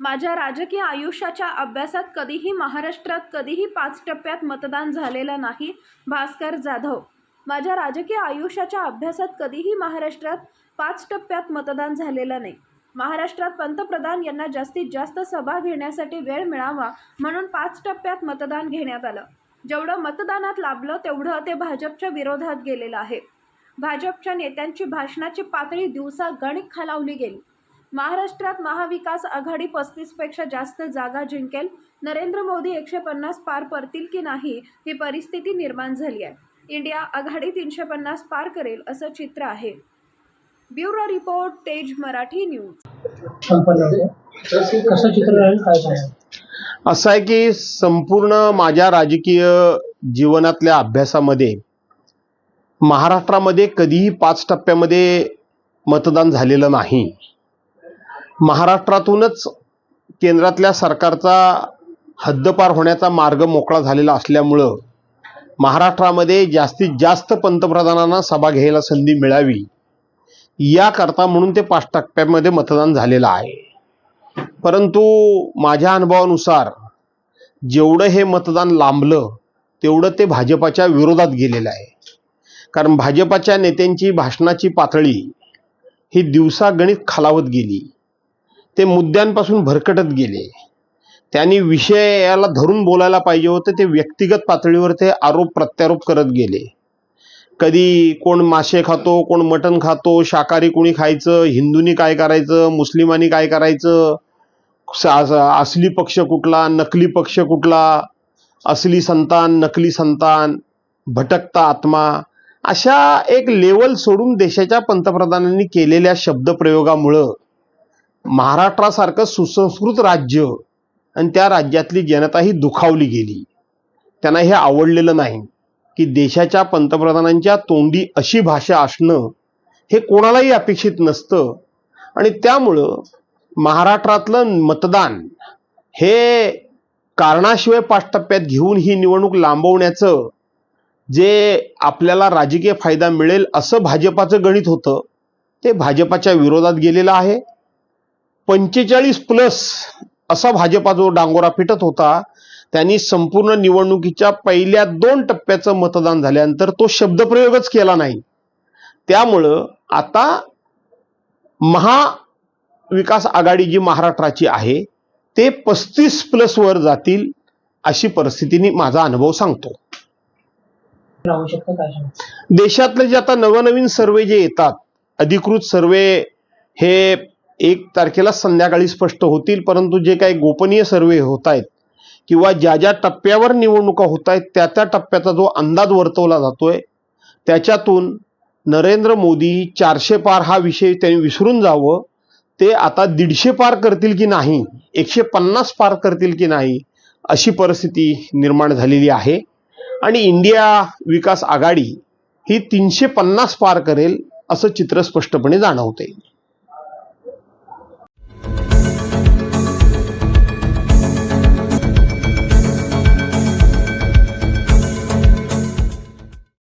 माझ्या राजकीय आयुष्याच्या अभ्यासात कधीही महाराष्ट्रात कधीही पाच टप्प्यात मतदान झालेलं नाही. भास्कर जाधव माझ्या राजकीय आयुष्याच्या अभ्यासात कधीही महाराष्ट्रात पाच टप्प्यात मतदान झालेलं नाही. महाराष्ट्रात पंतप्रधान यांना जास्तीत जास्त सभा घेण्यासाठी वेळ मिळावा म्हणून पाच टप्प्यात मतदान घेण्यात आलं. जेवढं मतदानात लाभलं तेवढं ते भाजपच्या विरोधात गेलेलं आहे. भाजपच्या नेत्यांची भाषणाची पातळी दिवसा गणित खालावली गेली. महाराष्ट्रात महाविकास आघाडी पस्तीसपेक्षा जास्त जागा जिंकेल. नरेंद्र मोदी एकशे पन्नास पार करतील की नाही ही परिस्थिती निर्माण झाली आहे. इंडिया आघाडी तीनशे पन्नास पार करेल असं चित्र आहे. ब्युरो रिपोर्ट तेज मराठी न्यूज. असं आहे की संपूर्ण माझ्या राजकीय जीवनातल्या अभ्यासामध्ये महाराष्ट्रामध्ये कधीही पाच टप्प्यामध्ये मतदान झालेलं नाही. महाराष्ट्रातूनच केंद्रातल्या सरकारचा हद्दपार होण्याचा मार्ग मोकळा झालेला असल्यामुळं महाराष्ट्रामध्ये जास्तीत जास्त पंतप्रधानांना सभा घ्यायला संधी मिळावी याकरता म्हणून ते पाच टप्प्यामध्ये मतदान झालेलं आहे. परंतु माझ्या अनुभवानुसार जेवढं हे मतदान लांबलं तेवढं ते भाजपाच्या विरोधात गेलेलं आहे. कारण भाजपाच्या नेत्यांची भाषणाची पातळी ही दिवसागणित खालावत गेली. ते मुद्द्यांपासून भरकटत गेले. त्यांनी विषयाला धरून बोलायला पाहिजे होतं ते व्यक्तिगत पातळीवर ते आरोप प्रत्यारोप करत गेले. कधी कोण मासे खातो कोण मटण खातो शाकाहारी कोणी खायचं हिंदूंनी काय करायचं मुस्लिमांनी काय करायचं सा- असली पक्ष कुठला नकली पक्ष कुठला असली संतान नकली संतान भटकता आत्मा अशा एक लेवल सोडून देशाच्या पंतप्रधानांनी केलेल्या शब्दप्रयोगामुळं महाराष्ट्रासारखं सुसंस्कृत राज्य आणि त्या राज्यातली जनता ही दुखावली गेली. त्यांना हे आवडलेलं नाही की देशाच्या पंतप्रधानांच्या तोंडी अशी भाषा असणं हे कोणालाही अपेक्षित नसतं. आणि त्यामुळं महाराष्ट्रातलं मतदान हे कारणाशिवाय पाच टप्प्यात घेऊन ही निवडणूक लांबवण्याचं जे आपल्याला राजकीय फायदा मिळेल असं भाजपाचं गणित होतं ते भाजपाच्या विरोधात गेलेलं आहे. पंचेचाळीस प्लस असा भाजपा जो डांगोरा फिटत होता त्यांनी संपूर्ण निवडणुकीच्या पहिल्या दोन टप्प्याचं मतदान झाल्यानंतर तो शब्दप्रयोगच केला नाही. त्यामुळं आता महाविकास आघाडी जी महाराष्ट्राची आहे ते पस्तीस प्लस वर जातील अशी परिस्थितीने माझा अनुभव सांगतो. देशातले जे आता नवनवीन सर्वे जे येतात अधिकृत सर्वे हे एक तारखेला संध्याकाळी स्पष्ट होतील परंतु जे काही गोपनीय सर्वे होत आहेत किंवा ज्या ज्या टप्प्यावर निवडणुका होत आहेत त्या त्या टप्प्याचा जो अंदाज वर्तवला जातोय त्याच्यातून नरेंद्र मोदी चारशे पार हा विषय त्यांनी विसरून जावं ते आता दीडशे पार करतील की नाही एकशे पन्नास पार करतील की नाही अशी परिस्थिती निर्माण झालेली आहे. आणि इंडिया विकास आघाडी ही तीनशे पन्नास पार करेल असं चित्र स्पष्टपणे जाणवते